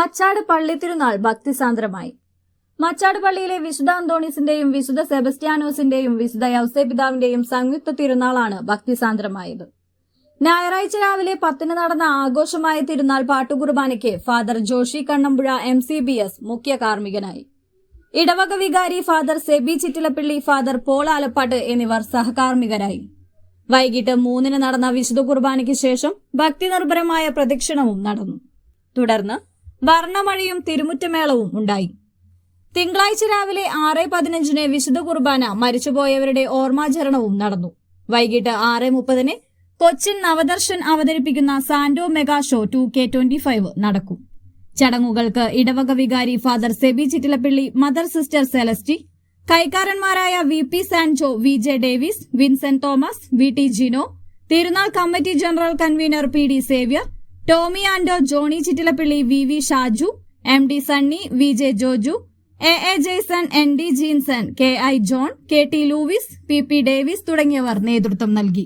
മച്ചാട് പള്ളി തിരുനാൾ ഭക്തിസാന്ദ്രമായി. മച്ചാട് പള്ളിയിലെ വിശുദ്ധ അന്തോണീസിന്റെയും വിശുദ്ധ സെബസ്റ്റ്യാനോസിന്റെയും വിശുദ്ധ യൗസേപിതാവിന്റെയും സംയുക്ത തിരുനാളാണ് ഭക്തിസാന്ദ്രമായത്. ഞായറാഴ്ച രാവിലെ പത്തിന് നടന്ന ആഘോഷമായ തിരുനാൾ പാട്ടുകുർബാനയ്ക്ക് father Joshi Kannampuzha M C B S മുഖ്യ കാർമ്മികനായി. ഇടവക വികാരി father Sebi Chittilappilly father Paul Alappatt എന്നിവർ സഹകാർമ്മികരായി. വൈകിട്ട് മൂന്നിന് നടന്ന വിശുദ്ധ കുർബാനയ്ക്ക് ശേഷം ഭക്തിനിർഭരമായ പ്രദക്ഷിണവും നടന്നു. തുടർന്ന് വർണമഴയും തിരുമുറ്റമേളവും ഉണ്ടായി. തിങ്കളാഴ്ച രാവിലെ ആറ് പതിനഞ്ചിന് വിശുദ്ധ കുർബാന മരിച്ചുപോയവരുടെ ഓർമ്മാചരണവും നടന്നു. വൈകിട്ട് ആറ് മുപ്പതിന് കൊച്ചിൻ നവദർശൻ അവതരിപ്പിക്കുന്ന Santo mega show two K twenty five നടക്കും. ചടങ്ങുകൾക്ക് ഇടവക വികാരി father Sebi Chittilappilly mother sister Celesty കൈക്കാരന്മാരായ V P Sanjo V J Davis Vincent Thomas V T Jino Thirunal committee general convener P D Xavier Tommy Ando Johnny Chittilappilly V V Shaju M D Sunny V J Joju A A Jaison N D Jeenson K I John K T Louis P P Davis തുടങ്ങിയവർ നേതൃത്വം നൽകി.